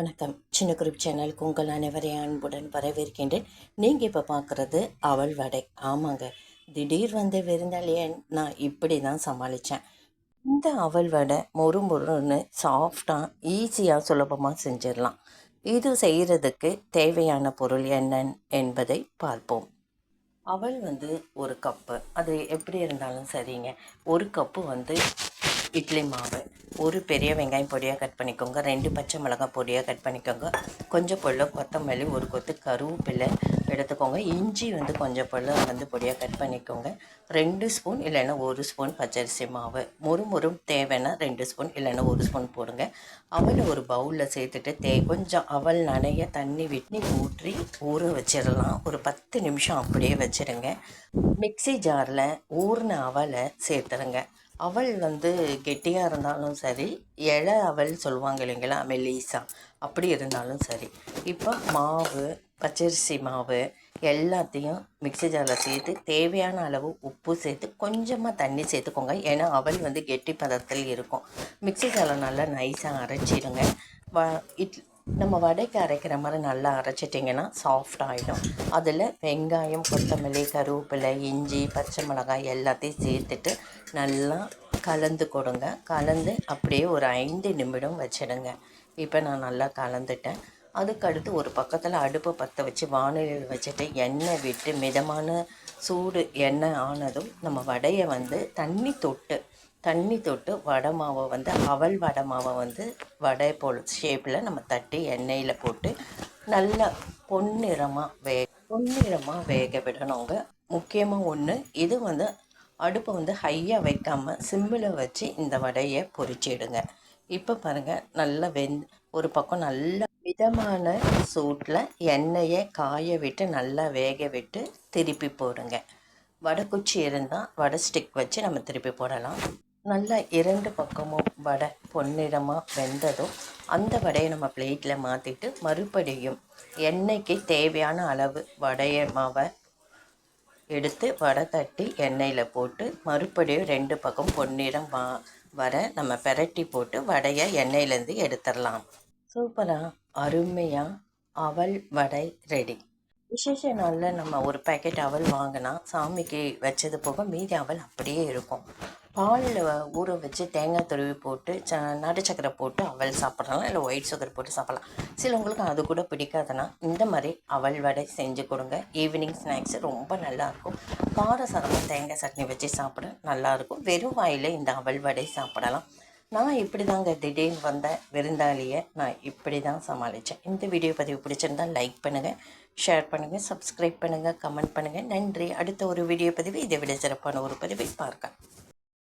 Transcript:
வணக்கம். சின்ன குரூப் சேனலுக்கு உங்கள் அனைவரையும் அன்புடன் வரவேற்கின்றேன். நீங்கள் இப்போ பார்க்குறது அவள் வடை. ஆமாங்க. திடீர் வந்து விருந்தாளியை நான் இப்படி தான் சமாளித்தேன் இந்த அவள் வடை மொறு மொறுன்னு சாஃப்டாக ஈஸியாக சுலபமாக செஞ்சிடலாம். இது செய்கிறதுக்கு தேவையான பொருள் என்ன என்பதை பார்ப்போம். அவள் வந்து ஒரு கப்பு. அது எப்படி இருந்தாலும் சரிங்க. ஒரு கப்பு வந்து இட்லி மாவு. ஒரு பெரிய வெங்காயம் பொடியாக கட் பண்ணிக்கோங்க. ரெண்டு பச்சை மிளகாய் பொடியாக கட் பண்ணிக்கோங்க. கொஞ்சம் பொருள் கொத்தமல்லி ஒரு கொத்து கருவேப்பிலை எடுத்துக்கோங்க. இஞ்சி வந்து கொஞ்சம் பொருள் வந்து பொடியாக கட் பண்ணிக்கோங்க. ரெண்டு ஸ்பூன் இல்லைன்னா ஒரு ஸ்பூன் பச்சரிசி மாவு. முறு முறும் தேவைன்னா ரெண்டு ஸ்பூன் இல்லைன்னா ஒரு ஸ்பூன் போடுங்க. அவலை ஒரு பவுலில் சேர்த்துட்டு தே கொஞ்சம் அவல் நனைய தண்ணி விட்டு ஊற்றி ஊற வச்சிடலாம். ஒரு பத்து நிமிஷம் அப்படியே வச்சிருங்க. மிக்ஸி ஜாரில் ஊறின அவலை சேர்த்துருங்க. அவள் வந்து கெட்டியாக இருந்தாலும் சரி இலை அவள் சொல்லுவாங்க இல்லைங்களா மெல்லிசா. அப்படி இருந்தாலும் சரி. இப்போ மாவு பச்சரிசி மாவு எல்லாத்தையும் மிக்ஸி ஜாரில் சேர்த்து தேவையான அளவு உப்பு சேர்த்து கொஞ்சமாக தண்ணி சேர்த்துக்கோங்க. ஏன்னா அவள் வந்து கெட்டி பதத்தில் இருக்கும். மிக்ஸி ஜாரில் நல்லா நைஸாக அரைச்சிடுங்க. வ இட் நம்ம வடைக்கு அரைக்கிற மாதிரி நல்லா அரைச்சிட்டிங்கன்னா சாஃப்ட் ஆகிடும் அதில் வெங்காயம் கொத்தமல்லி கருவேப்பிலை இஞ்சி பச்சை மிளகாய் எல்லாத்தையும் சேர்த்துட்டு நல்லா கலந்து கொடுங்க. கலந்து அப்படியே ஒரு ஐந்து நிமிடம் வச்சிடுங்க. இப்போ நான் நல்லா கலந்துட்டேன். அதுக்கடுத்து ஒரு பக்கத்தில் அடுப்பை பற்ற வச்சு வானிலையில் வச்சுட்டு எண்ணெய் விட்டு மிதமான சூடு எண்ணெய் ஆனதும் நம்ம வடையை வந்து தண்ணி தொட்டு தண்ணி தொட்டு வடை மாவை வந்து அவல் வடை மாவை வந்து வடை போல் ஷேப்பில் நம்ம தட்டி எண்ணெயில் போட்டு நல்லா பொன்னிறமாக வே பொன்னிறமாக வேக விடணுங்க. முக்கியமாக ஒன்று இது வந்து அடுப்பை வந்து ஹையாக வைக்காமல் சிம்மில் வச்சு இந்த வடையை பொரிச்சிடுங்க இப்போ பாருங்கள் நல்லா வெந் ஒரு பக்கம் நல்லா மிதமான சூட்டில் எண்ணெயை காய விட்டு நல்லா வேக விட்டு திருப்பி போடுங்க. வடை குச்சி இருந்தால் வடை ஸ்டிக் வச்சு நம்ம திருப்பி போடலாம். நல்லா இரண்டு பக்கமும் வடை பொன்னிறமாக வெந்ததும் அந்த வடையை நம்ம பிளேட்டில் மாற்றிட்டு மறுபடியும் எண்ணெய்க்கு தேவையான அளவு வடையை மாவை எடுத்து வடை தட்டி எண்ணெயில் போட்டு மறுபடியும் ரெண்டு பக்கம் பொன்னிறம் வா வர நம்ம பெரட்டி போட்டு வடையை எண்ணெயிலேருந்து எடுத்துடலாம். சூப்பராக அருமையாக அவல் வடை ரெடி விசேஷ நாளில் நம்ம ஒரு பேக்கெட் அவல் வாங்கினா சாமிக்கு வச்சது போக மீதி அவல் அப்படியே இருக்கும். பாலில் ஊற வச்சு தேங்காய் துருவி போட்டு ச நாட்டு சக்கரை போட்டு அவல் சாப்பிட்றலாம் இல்லை ஒயிட் சுகர் போட்டு சாப்பிட்லாம். சிலவங்களுக்கு அது கூட பிடிக்காதுன்னா இந்த மாதிரி அவல் வடை செஞ்சு கொடுங்க. ஈவினிங் ஸ்நாக்ஸ் ரொம்ப நல்லாயிருக்கும் காரசாரமாக தேங்காய் சட்னி வச்சு சாப்பிட நல்லாயிருக்கும் வெறும் வாயில் இந்த அவல் வடை சாப்பிடலாம். நான் இப்படி தாங்க திடீர்னு வந்த விருந்தாளியை நான் இப்படி தான் சமாளித்தேன் இந்த வீடியோ பதிவு பிடிச்சிருந்தா லைக் பண்ணுங்கள் ஷேர் பண்ணுங்கள் சப்ஸ்கிரைப் பண்ணுங்கள் கமெண்ட் பண்ணுங்கள் நன்றி. அடுத்த ஒரு வீடியோ பதிவு இதை விட சிறப்பான ஒரு பதிவை பார்க்கலாம்.